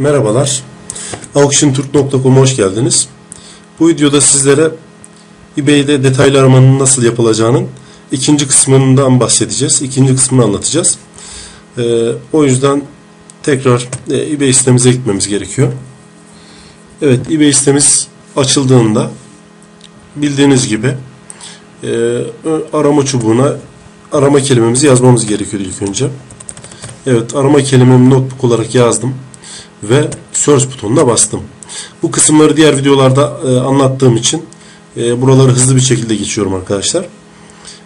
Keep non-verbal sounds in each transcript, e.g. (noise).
Merhabalar. AuctionTurk.com'a hoş geldiniz. Bu videoda sizlere eBay'de detaylı aramanın nasıl yapılacağının ikinci kısmından bahsedeceğiz. İkinci kısmını anlatacağız. Ee, o yüzden tekrar e, eBay sitemize gitmemiz gerekiyor. Evet eBay sitemiz açıldığında bildiğiniz gibi e, arama çubuğuna arama kelimemizi yazmamız gerekiyor ilk önce. Evet arama kelimemi notebook olarak yazdım ve search butonuna bastım. Bu kısımları diğer videolarda e, anlattığım için e, buraları hızlı bir şekilde geçiyorum arkadaşlar.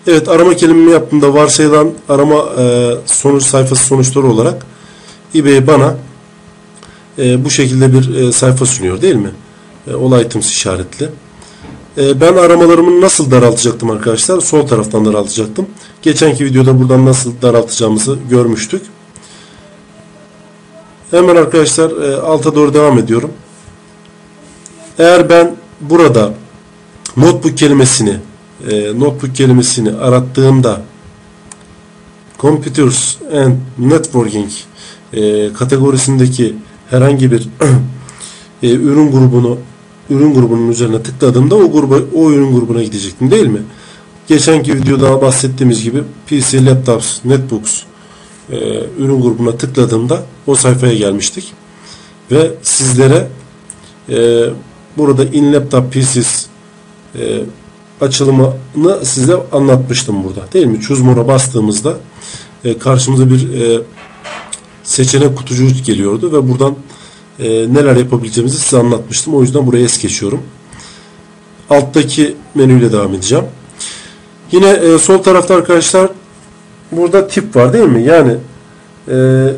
Evet arama kelimemi yaptığımda varsayılan arama e, sonuç sayfası sonuçları olarak eBay bana e, bu şekilde bir e, sayfa sunuyor değil mi? E, all items işaretli. E, ben aramalarımı nasıl daraltacaktım arkadaşlar? Sol taraftan daraltacaktım. Geçenki videoda buradan nasıl daraltacağımızı görmüştük. Hemen arkadaşlar e, alta doğru devam ediyorum. Eğer ben burada notebook kelimesini e, notebook kelimesini arattığımda computers and networking e, kategorisindeki herhangi bir (clears throat) e, ürün grubunu ürün grubunun üzerine tıkladığımda o gruba o ürün grubuna gidecektim değil mi? Geçenki videoda bahsettiğimiz gibi PC, laptops, netbooks e, ürün grubuna tıkladığımda o sayfaya gelmiştik. Ve sizlere e, burada in laptop pieces e, açılımını size anlatmıştım burada. Değil mi? More'a bastığımızda e, karşımıza bir e, seçenek kutucuğu geliyordu ve buradan e, neler yapabileceğimizi size anlatmıştım. O yüzden buraya es geçiyorum. Alttaki menüyle devam edeceğim. Yine e, sol tarafta arkadaşlar burada tip var değil mi? Yani e,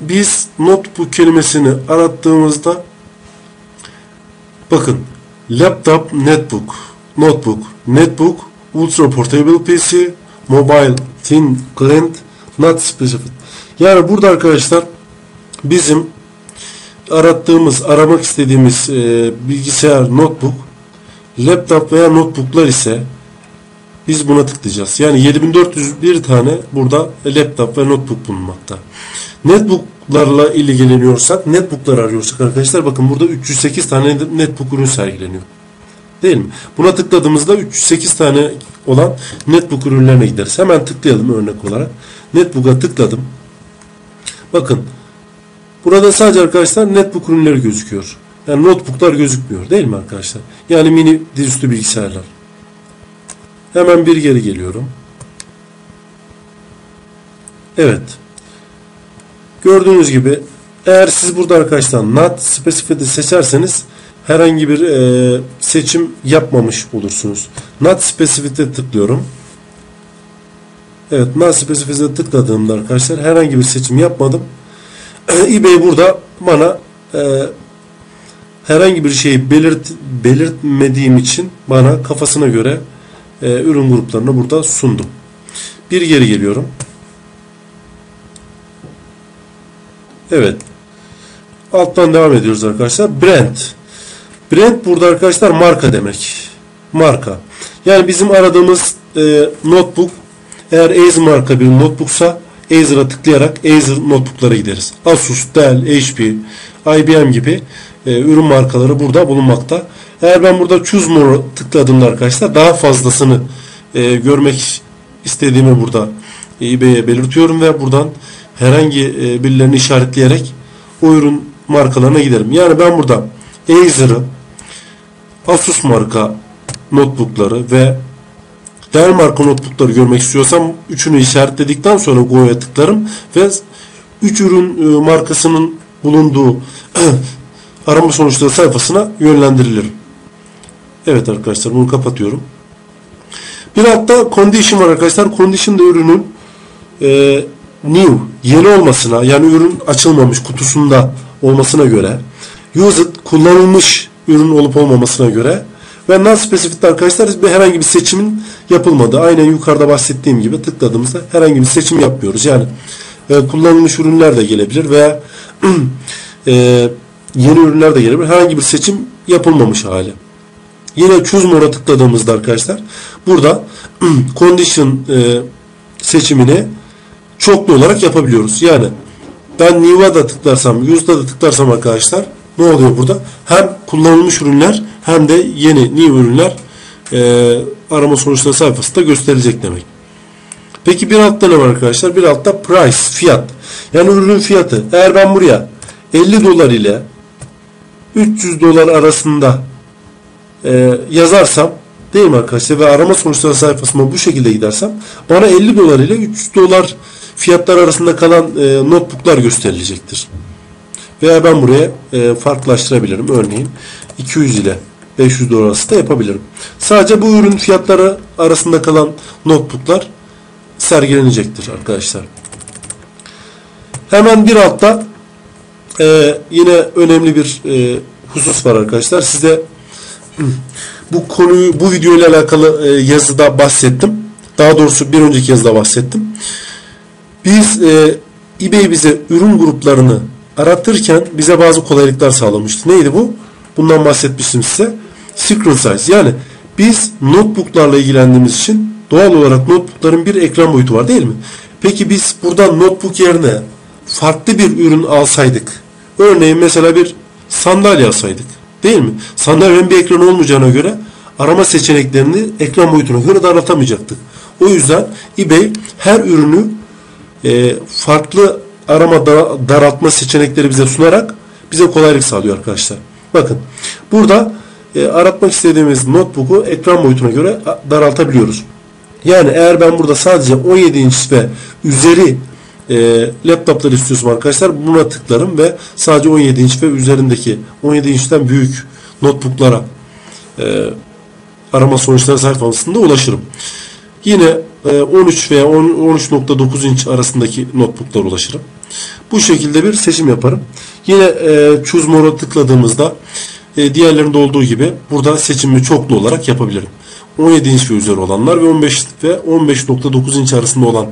biz notebook kelimesini arattığımızda bakın laptop, netbook, notebook, netbook, ultra portable PC, mobile, thin client, not specific. Yani burada arkadaşlar bizim arattığımız, aramak istediğimiz e, bilgisayar, notebook, laptop veya notebooklar ise biz buna tıklayacağız. Yani 7401 tane burada laptop ve notebook bulunmakta. Netbooklarla ilgileniyorsak, netbooklar arıyorsak arkadaşlar bakın burada 308 tane netbook ürün sergileniyor. Değil mi? Buna tıkladığımızda 308 tane olan netbook ürünlerine gideriz. Hemen tıklayalım örnek olarak. Netbook'a tıkladım. Bakın burada sadece arkadaşlar netbook ürünleri gözüküyor. Yani notebooklar gözükmüyor değil mi arkadaşlar? Yani mini dizüstü bilgisayarlar. Hemen bir geri geliyorum. Evet. Gördüğünüz gibi eğer siz burada arkadaşlar not specified'i seçerseniz herhangi bir e, seçim yapmamış olursunuz. Not specified'e tıklıyorum. Evet not specified'e tıkladığımda arkadaşlar herhangi bir seçim yapmadım. (clears throat) eBay burada bana e, herhangi bir şeyi belirt, belirtmediğim için bana kafasına göre e, ürün gruplarını burada sundum. Bir geri geliyorum. Evet. Alttan devam ediyoruz arkadaşlar. Brand. Brand burada arkadaşlar marka demek. Marka. Yani bizim aradığımız e, notebook eğer Acer marka bir notebooksa Acer'a tıklayarak Acer notebooklara gideriz. Asus, Dell, HP, IBM gibi e, ürün markaları burada bulunmakta. Eğer ben burada Choose More tıkladığımda arkadaşlar daha fazlasını e, görmek istediğimi burada eBay'e belirtiyorum ve buradan herhangi e, birilerini işaretleyerek o ürün markalarına giderim. Yani ben burada Acer'ı, Asus marka notebookları ve Dell marka notebookları görmek istiyorsam üçünü işaretledikten sonra Go'ya tıklarım ve üç ürün e, markasının bulunduğu (clears throat) arama sonuçları sayfasına yönlendirilirim. Evet arkadaşlar bunu kapatıyorum. Bir altta condition var arkadaşlar. Condition da ürünün e, new, yeni olmasına yani ürün açılmamış kutusunda olmasına göre used, kullanılmış ürün olup olmamasına göre ve non specific arkadaşlar bir herhangi bir seçimin yapılmadı. Aynen yukarıda bahsettiğim gibi tıkladığımızda herhangi bir seçim yapmıyoruz. Yani e, kullanılmış ürünler de gelebilir veya (clears throat) e, yeni ürünler de gelebilir. Herhangi bir seçim yapılmamış hali. Yine choose more'a tıkladığımızda arkadaşlar burada condition e, seçimini çoklu olarak yapabiliyoruz. Yani ben New'a da tıklarsam, Use'da da tıklarsam arkadaşlar ne oluyor burada? Hem kullanılmış ürünler hem de yeni new ürünler e, arama sonuçları sayfasında gösterilecek demek. Peki bir altta ne var arkadaşlar? Bir altta price, fiyat. Yani ürün fiyatı. Eğer ben buraya 50 dolar ile 300 dolar arasında e, yazarsam değil mi arkadaşlar ve arama sonuçları sayfasıma bu şekilde gidersem bana 50 dolar ile 300 dolar fiyatlar arasında kalan e, notebooklar gösterilecektir. Veya ben buraya e, farklılaştırabilirim. Örneğin 200 ile 500 dolar arasında yapabilirim. Sadece bu ürün fiyatları arasında kalan notebooklar sergilenecektir arkadaşlar. Hemen bir altta e, yine önemli bir e, husus var arkadaşlar. Size bu konuyu bu video ile alakalı e, yazıda bahsettim. Daha doğrusu bir önceki yazıda bahsettim. Biz e, eBay bize ürün gruplarını aratırken bize bazı kolaylıklar sağlamıştı. Neydi bu? Bundan bahsetmiştim size. Synchronize yani biz notebooklarla ilgilendiğimiz için doğal olarak notebookların bir ekran boyutu var değil mi? Peki biz buradan notebook yerine farklı bir ürün alsaydık. Örneğin mesela bir sandalye alsaydık. Değil mi? Sandalyenin bir ekranı olmayacağına göre arama seçeneklerini ekran boyutuna göre daraltamayacaktık. O yüzden eBay her ürünü e, farklı arama daraltma seçenekleri bize sunarak bize kolaylık sağlıyor arkadaşlar. Bakın burada e, aratmak istediğimiz notebook'u ekran boyutuna göre daraltabiliyoruz. Yani eğer ben burada sadece 17 inç ve üzeri e, laptoplar istiyorsam arkadaşlar buna tıklarım ve sadece 17 inç ve üzerindeki 17 inçten büyük notebooklara e, arama sonuçları sayfasında ulaşırım. Yine 13 e, veya 13.9 inç arasındaki notebooklar ulaşırım. Bu şekilde bir seçim yaparım. Yine e, Choose More'a tıkladığımızda e, diğerlerinde olduğu gibi burada seçimimi çoklu olarak yapabilirim. 17 inç ve üzeri olanlar ve 15 ve 15.9 inç arasında olan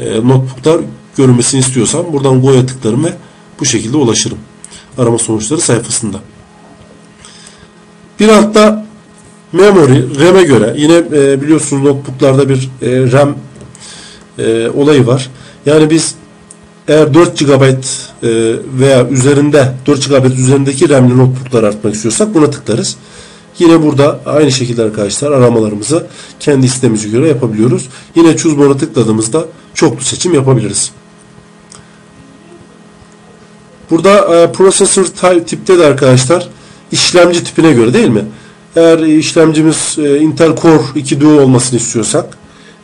notebooklar görünmesini istiyorsam buradan Go'ya tıklarım ve bu şekilde ulaşırım. Arama sonuçları sayfasında. Bir altta memory, RAM'e göre yine e, biliyorsunuz notebooklarda bir e, RAM e, olayı var. Yani biz eğer 4 GB e, veya üzerinde 4 GB üzerindeki RAM'li notebooklar artmak istiyorsak buna tıklarız. Yine burada aynı şekilde arkadaşlar aramalarımızı kendi istemize göre yapabiliyoruz. Yine Choose More'a tıkladığımızda çoklu seçim yapabiliriz. Burada e, processor tipte de arkadaşlar işlemci tipine göre değil mi? Eğer işlemcimiz e, Intel Core 2 Duo olmasını istiyorsak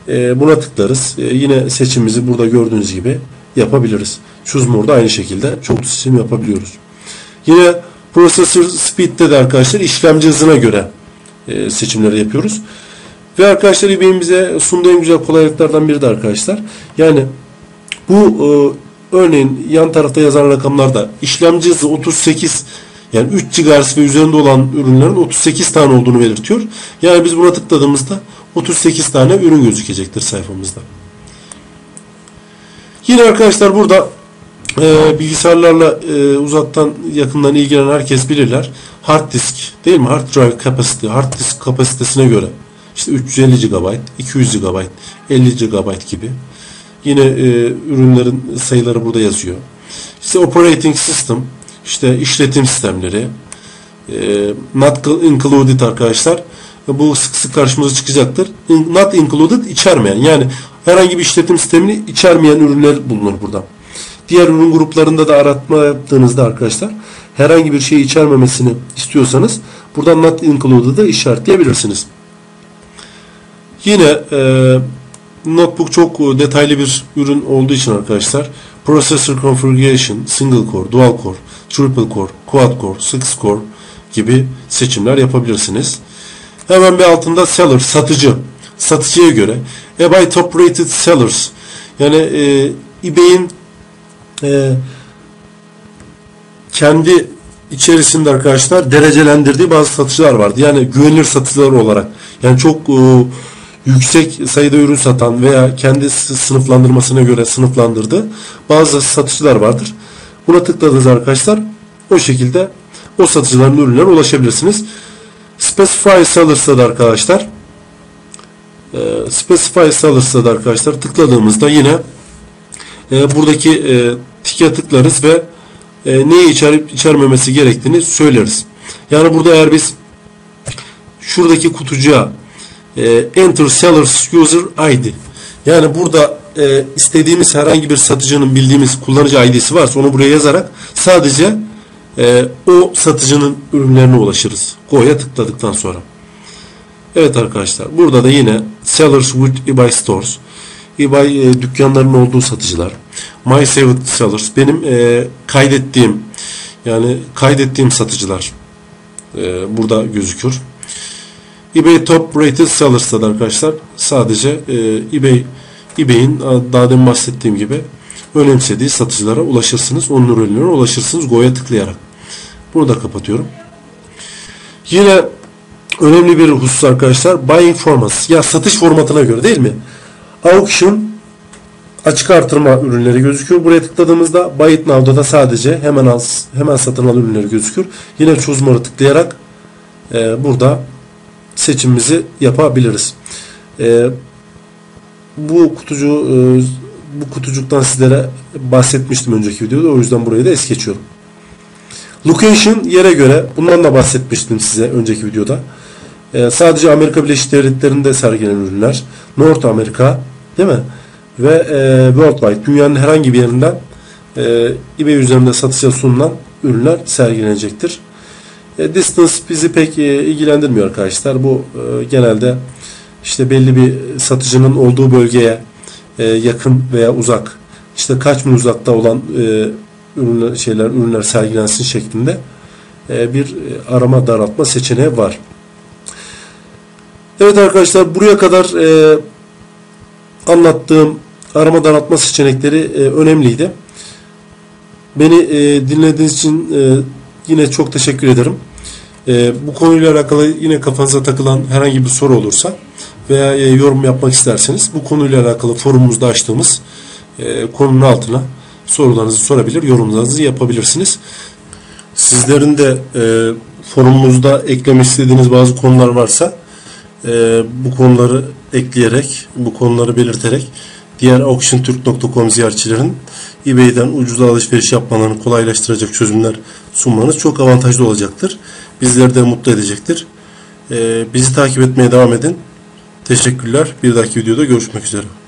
e, buna tıklarız. E, yine seçimimizi burada gördüğünüz gibi yapabiliriz. Choose More'da aynı şekilde çoklu seçim yapabiliyoruz. Yine Processor Speed'de de arkadaşlar işlemci hızına göre e, seçimleri yapıyoruz. Ve arkadaşlar eBay'in bize sunduğu en güzel kolaylıklardan biri de arkadaşlar. Yani bu e, örneğin yan tarafta yazan rakamlarda işlemci hızı 38 yani 3 GHz ve üzerinde olan ürünlerin 38 tane olduğunu belirtiyor. Yani biz buna tıkladığımızda 38 tane ürün gözükecektir sayfamızda. Yine arkadaşlar burada e, bilgisayarlarla e, uzaktan yakından ilgilenen herkes bilirler. Hard disk değil mi? Hard drive capacity, hard disk kapasitesine göre işte 350 GB, 200 GB, 50 GB gibi. Yine e, ürünlerin sayıları burada yazıyor. İşte operating system, işte işletim sistemleri, e, not included arkadaşlar. Bu sık sık karşımıza çıkacaktır. Not included içermeyen yani herhangi bir işletim sistemini içermeyen ürünler bulunur burada. Diğer ürün gruplarında da aratma yaptığınızda arkadaşlar herhangi bir şey içermemesini istiyorsanız buradan not included'ı işaretleyebilirsiniz. Yine e, notebook çok detaylı bir ürün olduğu için arkadaşlar processor configuration, single core, dual core, triple core, quad core, six core gibi seçimler yapabilirsiniz. Hemen bir altında seller, satıcı. Satıcıya göre eBay top rated sellers yani e, eBay'in e, kendi içerisinde arkadaşlar derecelendirdiği bazı satıcılar vardı. Yani güvenilir satıcılar olarak. Yani çok e, yüksek sayıda ürün satan veya kendi sınıflandırmasına göre sınıflandırdığı bazı satıcılar vardır. Buna tıkladığınız arkadaşlar o şekilde o satıcıların ürünlerine ulaşabilirsiniz. Specify Sellers'da da arkadaşlar e, Specify Sellers'da da arkadaşlar tıkladığımızda yine e, buradaki e, tike tıklarız ve e, neyi içerip içermemesi gerektiğini söyleriz. Yani burada eğer biz şuradaki kutucuğa e, enter sellers user ID yani burada e, istediğimiz herhangi bir satıcının bildiğimiz kullanıcı ID'si varsa onu buraya yazarak sadece e, o satıcının ürünlerine ulaşırız. Go'ya tıkladıktan sonra. Evet arkadaşlar burada da yine sellers with eBay stores eBay e, dükkanlarının olduğu satıcılar my saved sellers benim e, kaydettiğim yani kaydettiğim satıcılar e, burada gözükür. eBay Top Rated Sellers'ta da arkadaşlar sadece e, eBay eBay'in daha demin bahsettiğim gibi önemsediği satıcılara ulaşırsınız. Onun ürünlerine ulaşırsınız Go'ya tıklayarak. Bunu da kapatıyorum. Yine önemli bir husus arkadaşlar buying formats ya satış formatına göre değil mi? Auction açık artırma ürünleri gözüküyor. Buraya tıkladığımızda Buy It Now'da da sadece hemen al, hemen satın al ürünleri gözükür. Yine Choose More'ı tıklayarak e, burada seçimimizi yapabiliriz. E, bu kutucu e, bu kutucuktan sizlere bahsetmiştim önceki videoda. O yüzden burayı da es geçiyorum. Location yere göre bundan da bahsetmiştim size önceki videoda. E, sadece Amerika Birleşik Devletleri'nde sergilenen ürünler. North Amerika değil mi? Ve e, worldwide dünyanın herhangi bir yerinden e, eBay üzerinde satışa sunulan ürünler sergilenecektir. E, distance bizi pek e, ilgilendirmiyor arkadaşlar. Bu e, genelde işte belli bir satıcının olduğu bölgeye yakın veya uzak işte kaç mil uzakta olan ürünler şeyler ürünler sergilensin şeklinde bir arama daraltma seçeneği var. Evet arkadaşlar buraya kadar anlattığım arama daraltma seçenekleri önemliydi. Beni dinlediğiniz için e, yine çok teşekkür ederim. E, bu konuyla alakalı yine kafanıza takılan herhangi bir soru olursa veya e, yorum yapmak isterseniz bu konuyla alakalı forumumuzda açtığımız e, konunun altına sorularınızı sorabilir, yorumlarınızı yapabilirsiniz. Sizlerin de e, forumumuzda eklemek istediğiniz bazı konular varsa e, bu konuları ekleyerek, bu konuları belirterek diğer auctionturk.com ziyaretçilerin eBay'den ucuz alışveriş yapmalarını kolaylaştıracak çözümler sunmanız çok avantajlı olacaktır. Bizleri de mutlu edecektir. E, bizi takip etmeye devam edin. Teşekkürler. Bir dahaki videoda görüşmek üzere.